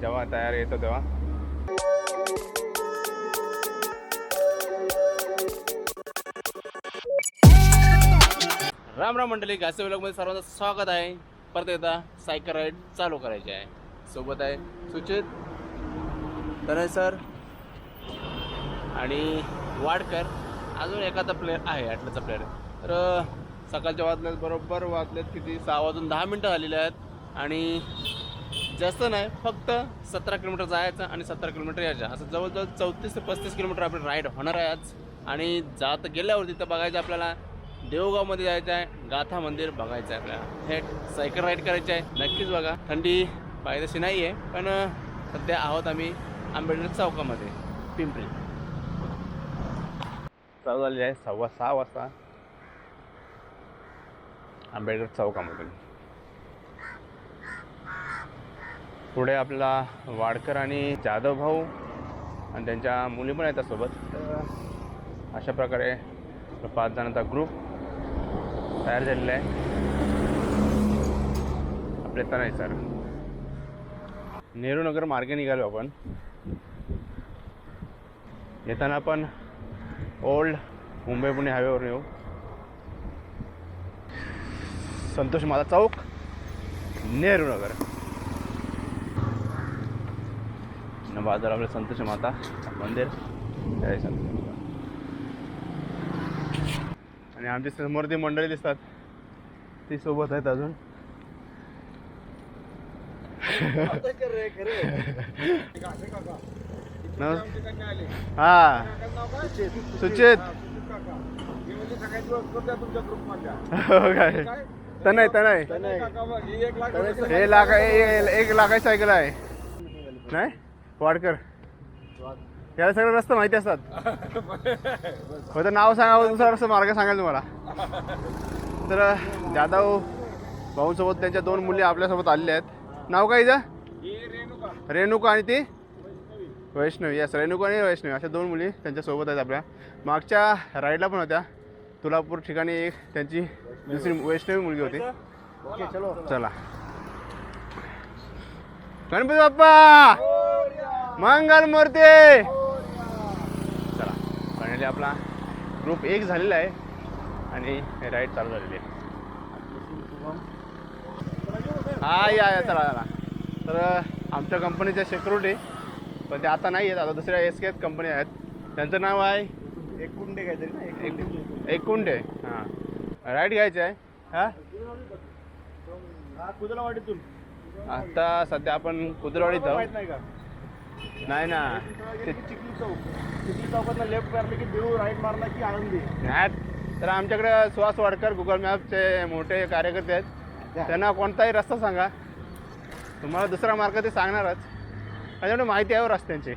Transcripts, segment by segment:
जेव्हा तयार येतो तेव्हा. राम राम मंडळी घासे ब्लॉगमध्ये सर्वांचं स्वागत आहे. परत एकदा सायकल राईड चालू करायची आहे. सोबत आहे सुचित तर सर आणि वाडकर. अजून एखादा प्लेअर आहे आटल्याचा प्लेअर तर सकाळच्या वाजल्यात बरोबर वाजल्यात किती? सहा वाजून दहा मिनटं झालेली आहेत. आणि जास्त नाही फक्त सतरा किलोमीटर जायचं आणि सतरा किलोमीटर यायचं. असं जवळजवळ चौतीस ते पस्तीस किलोमीटर आपली राईड होणार आहे आज. आणि जात गेल्यावर तिथं बघायचं आपल्याला देवगावमध्ये जायचं आहे गाथा मंदिर बघायचं आहे आपल्याला. थेट सायकल राईड करायची आहे नक्कीच बघा. थंडी पाहिजे नाही आहे पण सध्या आहोत आम्ही आंबेडकर चौकामध्ये पिंपरी. चालू झालेली आहे सव्वा सहा वाजता आंबेडकर चौकामधून. पुढे आपला वाडकर आणि जाधव भाऊ आणि त्यांच्या मुली पण आहेत सोबत तर अशा प्रकारे पाच जणांचा ग्रुप तयार झालेला आहे. आपले तर नाही सर नेहरूनगर मार्गे निघालो आपण. येताना आपण ओल्ड मुंबई पुणे हायवेवर येऊ. संतोष माला चौक नेहरू नगर न बाजूला आपलं संतोष माता मंदिर। जय संतोष माता. आणि आमच्यासमोर ती मंडळी दिसतात. ती सोबत आहेत अजून. हा. सुचित. हो काय तनय तनय हे लाख एक लाखाची सायकल आहे. नाही? वाडकर याला सगळं रस्ता माहिती असतात. फक्त नाव सांगा दुसरा रस्ता मार्ग सांगाल तुम्हाला. तर जाधव भाऊसोबत त्यांच्या दोन मुली आपल्यासोबत आलेल्या आहेत. नाव काय हिचं? रेणुका आणि ती? वैष्णवी. यस रेणुका आणि वैष्णवी. अशा दोन मुली त्यांच्यासोबत आहेत आपल्या. मागच्या राईडला पण होत्या. तुलापूर ठिकाणी एक त्यांची दुसरी वैष्णवी मुलगी होती. चला. गणपती बाप्पा! मंगल मूर्ती! चला फायनली आपला ग्रुप एक झालेला आहे आणि राईड चालू झालेली आहे. हा या या चला चला. तर आमच्या कंपनीच्या सिक्युरिटी पण ते आता नाही आहेत आता दुसऱ्या एस के कंपनी आहेत. त्यांचं नाव आहे? एक कुंडे काहीतरी एक कुंडे हां. राईड घ्यायची आहे. हां? कुदला वाटीतून आता सध्या आपण कुदरवाडीत आहोत नाही ना. ते चिखली चौक चिखली चौकात लेफ्ट मारलं की देऊ राईट मारला की आनंदी नाही तर आमच्याकडे सुहास वाडकर गुगल मॅपचे मोठे कार्यकर्ते आहेत. त्यांना कोणताही रस्ता सांगा. तुम्हाला दुसरा मार्ग ते सांगणारच. त्याच्यामुळे माहिती आहे हो रस्त्यांची.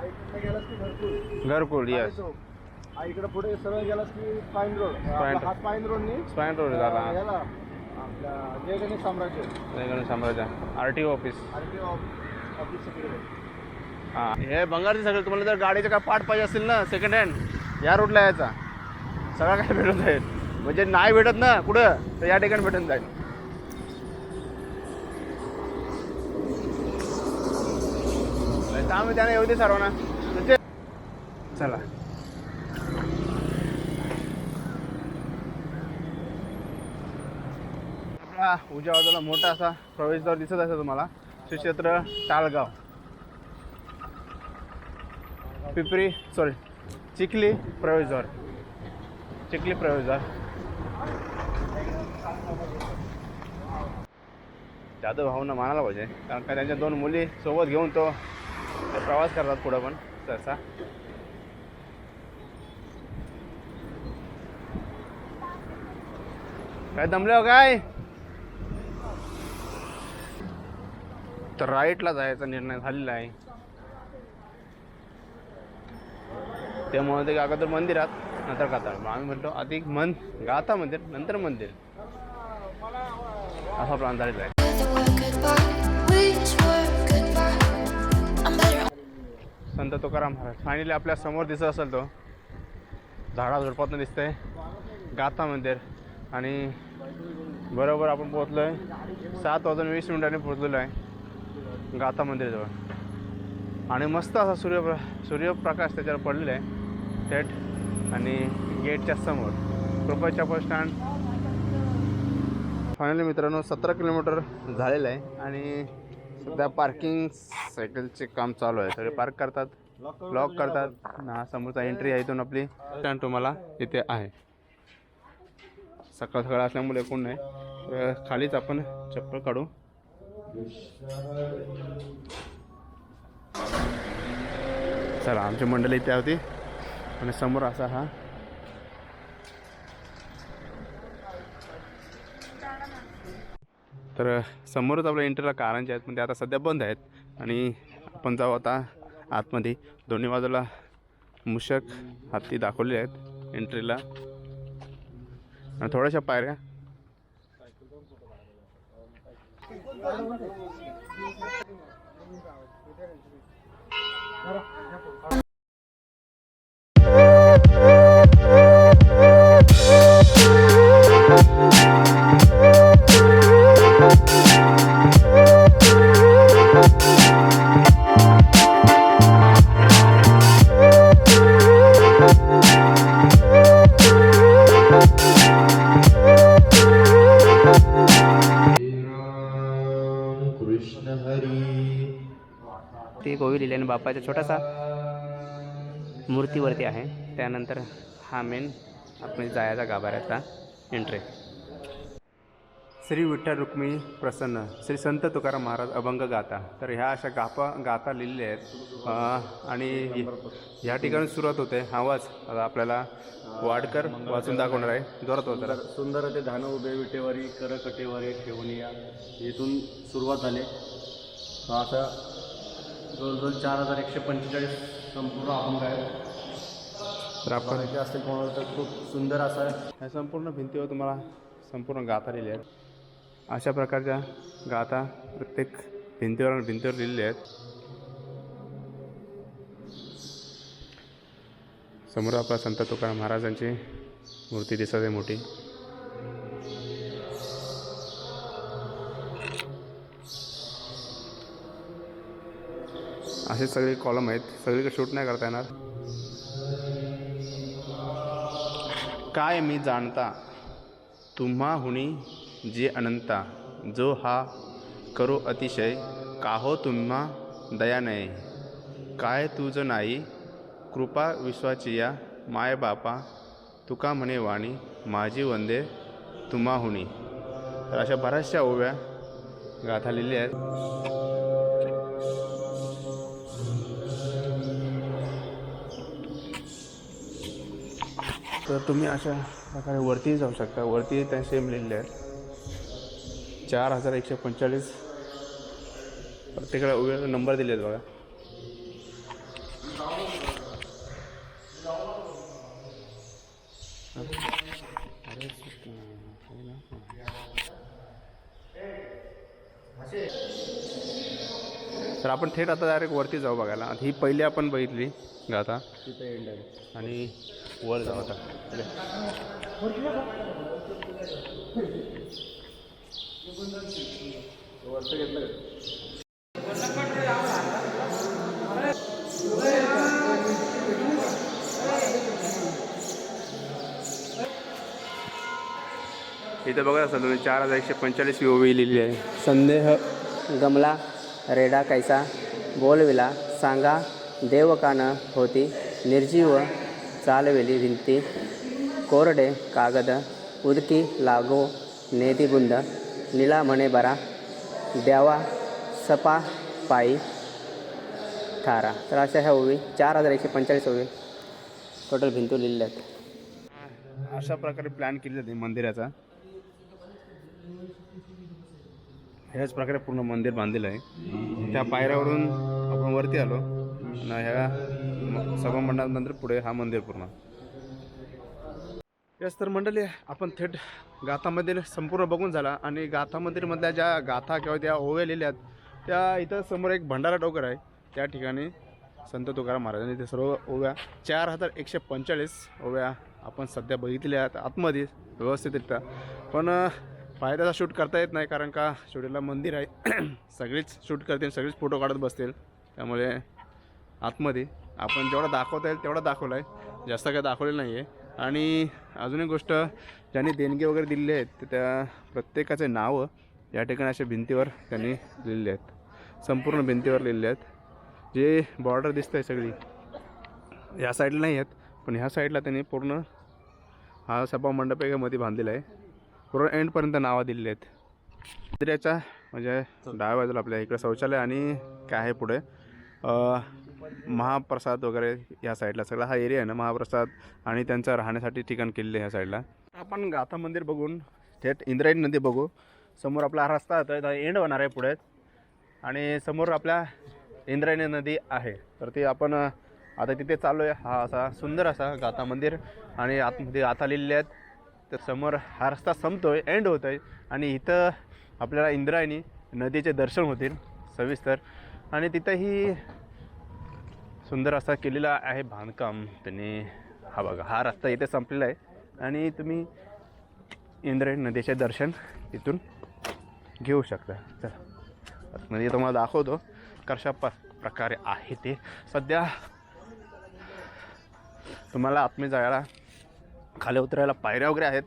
आईकडनं घरकुल येस हा इकडे पुढे सरळ गेलास की पाईन रोड पाईन आपला हात पाईन रोडनी रोड झाला. याला आपल्या जय गणेश साम्राज्य. जयगण साम्राज्य. R T O office R T office तिकडे हां. हे भंगारचे सगळं तुम्हाला जर गाडीचे काय पार्ट पाहिजे असेल ना सेकंड हँड या रोडला यायचा. सगळं काय भेटून जाईल. म्हणजे नाही भेटत ना कुठं? तर या ठिकाणी भेटून जाईल. त्यामुळे त्याने येऊ दे सर्वांना. म्हणजे चला. हा उजव्या बाजूला मोठा असा प्रवेशद्वार दिसत असेल तुम्हाला. श्री क्षेत्र टाळगाव पिपरी सॉरी चिखली प्रवेशद्वार. चिखली प्रवेशद्वार. जाधव भाऊंना मानायला पाहिजे कारण का त्यांच्या दोन मुली सोबत घेऊन तो प्रवास करतात पुढं पण सहसा. काय दमले हो काय? तर राईटला जायचा निर्णय झालेला आहे. त्यामुळे ते अगोदर मंदिरात नंतर गाता मग आम्ही म्हणतो आधी मन गाथा मंदिर नंतर मंदिर. असा प्लॅन झालेला आहे. संत तुकाराम महाराज फायनली आपल्यासमोर दिसत असेल तो. झाडा झुडपातनं दिसतंय. गाथा मंदिर. आणि बरोबर आपण पोहोचलो आहे सात वाजून वीस मिनिटांनी पोहोचलेलो आहे. गाथा मंदिराजवळ. आणि मस्त असा सूर्यप्र सूर्यप्रकाश त्याच्यावर पडलेला आहे. थेट आणि गेटच्या समोर. कृपा चप्पल स्टँड. फायनली मित्रांनो सतरा किलोमीटर झालेलं आहे. आणि सध्या पार्किंग सायकलचे काम चालू आहे. सगळे पार्क करतात लॉक करतात. ना समोरचा एंट्री आहे इथून आपली स्टँड तुम्हाला इथे आहे. सकाळ सकाळ असल्यामुळे कोण नाही. खालीच आपण चप्पल काढू. चला आमची मंडळी इथे होती. आणि समोर असा हा. तर समोरच आपल्या एंट्रीला कारंजे आहेत पण ते आता सध्या बंद आहेत. आणि आपण जाऊ आता आतमध्ये. दोन्ही बाजूला मूषक हत्ती दाखवले आहेत एंट्रीला आणि थोड्याशा पायऱ्या. 来吧。बाप्पाचा छोटासा मूर्तीवरती आहे. त्यानंतर हा मेन आपण जायचा गाभाऱ्याचा एंट्री श्री विठ्ठल रुक्मिणी प्रसन्न श्री संत तुकाराम महाराज अभंग गाथा. तर ह्या अशा गापा गाथा लिहिलेल्या आहेत. आणि ह्या ठिकाणी सुरुवात होते. आवाज आपल्याला वाडकर वाचून दाखवणार आहे. जोरात होता सुंदर ते धान उभे विटेवारी कर कटेवारी ठेवून या. इथून सुरुवात झाली. असा जवळजवळ चार हजार एकशे पंचेचाळीस संपूर्ण अभंग आहे तर आपण असतील कोणाला तर खूप सुंदर असा आहे ह्या संपूर्ण भिंतीवर तुम्हाला संपूर्ण गाथा लिहिल्या आहेत. अशा प्रकारच्या गाथा प्रत्येक भिंतीवर आणि भिंतीवर लिहिलेल्या आहेत. समोर आपला संत तुकाराम महाराजांची मूर्ती दिसत आहे मोठी. असे सगळे कॉलम आहेत. सगळीकडे शूट नाही करता येणार. काय मी जाणता? तुम्हा हुनी जे अनंता जो हा करो अतिशय काहो तुम्हा दया नये. काय तुझं नाही? कृपा विश्वाची या माय बापा तुका म्हणे वाणी माझी वंदे तुम्हाहुनी. तर अशा बऱ्याचशा ओव्या गाथा लिहिल्या आहेत. तर तुम्ही अशा प्रकारे वरती जाऊ शकता. वरती त्या सेम लिहिलेले आहेत. चार हजार एकशे पंचेचाळीस. प्रत्येकाला वेळ नंबर दिले आहेत बघा. तर आपण थेट आता डायरेक्ट वरती जाऊ बघायला. आता ही पहिली आपण बघितली. गाथा तिथे एंड आहे. आणि वर जाऊ आता. वरचं घेतलं का? इथं बघा असाल तुम्ही चार हजार एकशे पंचेचाळीस ओवी लिहिली आहे. संदेह गमला. रेडा कैसा? बोलविला सांगा देवकान होती निर्जीव चालवेली भिंती कोरडे कागद उदकी लागो नेतिबुंद निळा म्हणे बरा द्यावा सपा पायी थारा. तर अशा ह्या ओवी चार हजार एकशे पंचेचाळीस ओवी. टोटल भिंतू लिहिल्या आहेत. अशा प्रकारे प्लॅन केली जाते मंदिराचा. ह्याच प्रकारे पूर्ण मंदिर बांधलेलं आहे. त्या पायऱ्यावरून आपण वरती आलो. आणि ह्या म- सभामंडळानंतर पुढे हा मंदिर पूर्ण. यस तर मंडळी आपण थेट गाथा मंदिर संपूर्ण बघून झाला. आणि गाथा मंदिरमधल्या ज्या गाथा किंवा त्या ओव्या लिहिल्या आहेत त्या इथं समोर एक भंडारा डोकर आहे. त्या ठिकाणी संत तुकाराम महाराजांनी ते सर्व ओव्या चार हजार एकशे पंचेचाळीस ओव्या आपण सध्या बघितल्या आहेत आतमध्ये व्यवस्थितरित्या. पण फायद्याचा शूट करता येत नाही कारण का? शेवटीला मंदिर आहे. सगळीच शूट करतील सगळीच फोटो काढत बसतील. त्यामुळे आतमध्ये आपण जेवढं दाखवता येईल तेवढा दाखवलं आहे जास्त काही दाखवलेलं नाही आहे आणि अजून एक गोष्ट ज्यांनी देणगी वगैरे दिलेली आहेत तर त्या प्रत्येकाचे नावं या ठिकाणी अशा भिंतीवर त्यांनी लिहिलेली आहेत. संपूर्ण भिंतीवर लिहिलेले आहेत. जे बॉर्डर दिसतं आहे सगळी या साईडला नाही आहेत पण ह्या साईडला त्यांनी पूर्ण हा सभा मंडप एकामध्ये बांधलेला आहे. पूर्ण एंडपर्यंत नावं दिलेली आहेत. मंदिराच्या म्हणजे डाव्या बाजूला आपल्या इकडे शौचालय आणि काय आहे पुढे? महाप्रसाद वगैरे या साईडला सगळा हा एरिया आहे ना महाप्रसाद आणि त्यांचं राहण्यासाठी ठिकाण केलेलं आहे ह्या साईडला आपण गाथा मंदिर बघून थेट इंद्रायणी नदी बघू. समोर आपला रस्ता आता एंड होणार आहे पुढे. आणि समोर आपल्या इंद्रायणी नदी आहे. तर ती आपण आता तिथे चालू आहे हा असा सुंदर असा गाथा मंदिर आणि आतमध्ये गाथा लिहिलेल्या आहेत. तर समोर हा रस्ता संपतोय एंड होत आहे आणि इथं आपल्याला इंद्रायणी नदीचे दर्शन होतील सविस्तर. आणि तिथंही सुंदर असा केलेला आहे बांधकाम. त्यांनी हा बघा हा रस्ता इथे संपलेला आहे. आणि तुम्ही इंद्रायणी नदीचे दर्शन इथून घेऊ शकता. चला. म्हणजे तुम्हाला दाखवतो कशा प प्रकारे आहे ते. सध्या तुम्हाला आत्मे जायला खाली उतरायला पायऱ्या वगैरे आहेत.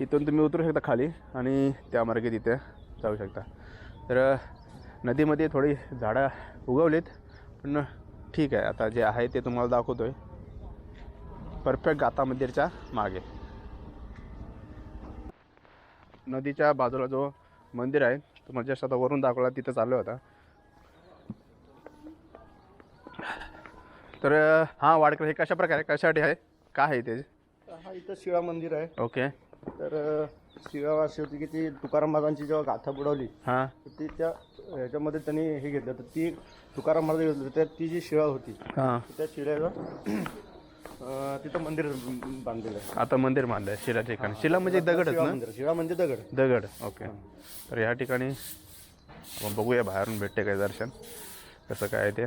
इथून तुम्ही उतरू शकता खाली आणि त्या मार्गे तिथे जाऊ शकता. तर नदीमध्ये थोडी झाडं उगवलीत पण ठीक आहे. आता जे आहे ते तुम्हाला दाखवतो आहे परफेक्ट गाता मंदिरच्या मागे. नदीच्या बाजूला जो मंदिर आहे तो म्हणजे आता वरून दाखवला तिथं चालू होता तर हां वाडकर हे कशा प्रकारे कशासाठी आहे? काय आहे ते? हा इथं शिळा मंदिर आहे. ओके. तर शिळा अशी होती की ती तुकाराम महाराजांची जेव्हा गाथा बुडवली हां. तर ती त्या ह्याच्यामध्ये त्यांनी हे घेतलं. तर ती तुकाराम महाराज घेतली त्यात ती जी शिळा होती हां. त्या शिळ्याचं अ, तिथं मंदिर बांधलेलं आहे. आता मंदिर बांधलं आहे शिला ठिकाणी. शिला म्हणजे दगडच शिळा ना? मंदिर शिळा म्हणजे दगड. दगड ओके. तर या ठिकाणी आपण बघूया बाहेरून भेटते काय दर्शन कसं काय आहे ते.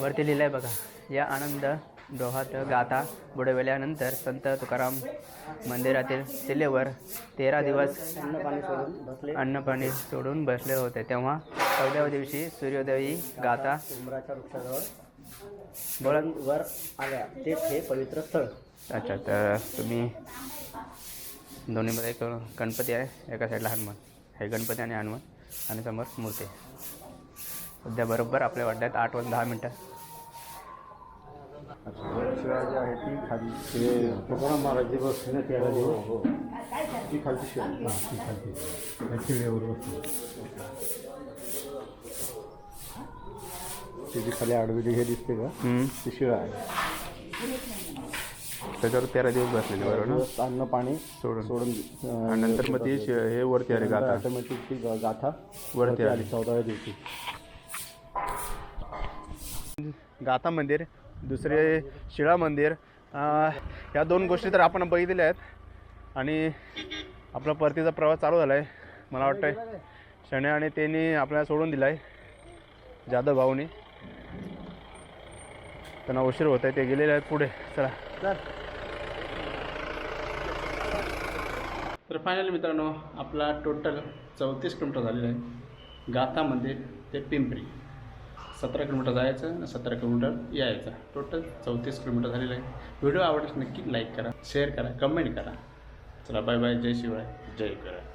वरती लिहिलं आहे बघा. या आनंद डोहात गाथा बुडवल्यानंतर संत तुकाराम मंदिरातील शिलेवर तेरा दिवस अन्न पाणी सोडून बसले होते. तेव्हा चौदाव्या दिवशी सूर्योदयी गाथा वर आल्या. तेच हे पवित्र स्थळ. अच्छा तर तुम्ही दोन्हीमध्ये एक गणपती आहे एका साईडला हनुमान हे गणपती आणि हनुमान आणि समोर मूर्ती. सध्या बरोबर आपल्या वाड्यात आठ वाजून दहा मिनटं. शिळा जी आहे. ती खाली ते तुकाराम महाराज जे बसले ना तेरा दिवस हो ती खालची शिळा ती खालची त्या शिळ्यावर बसली ती जी खाली आडवी हे दिसते का? हम्म. ती शिळा आहे. त्याच्यावर तेरा दिवस बसलेले बरोबर ना अन्न पाणी सोडून. सोडून आणि नंतर मग ती शि- हे वरती आले गाथा ऑटोमॅटिक ती गा- गाथा वरती आली. आली चौदाव्या दिवशी गाथा मंदिर दुसरे शिळा मंदिर. ह्या या दोन गोष्टी तर आपण बघितल्या आहेत. आणि आपला परतीचा प्रवास चालू झाला आहे मला वाटतं शणे आणि त्यांनी आपल्याला सोडून दिला आहे जाधव भाऊनी. त्यांना उशीर होत आहे ते गेलेले आहेत पुढे. चला. तर फायनली मित्रांनो आपला टोटल चौतीस किलोमीटर झालेला आहे. गाथा मंदिर ते पिंपरी. सतरा किलोमीटर जायचं आणि सतरा किलोमीटर यायचं. टोटल चौतीस किलोमीटर झालेलं आहे. व्हिडिओ आवडल्यास नक्की लाईक करा शेअर करा कमेंट करा. चला बाय बाय जय शिवाय. जय करा.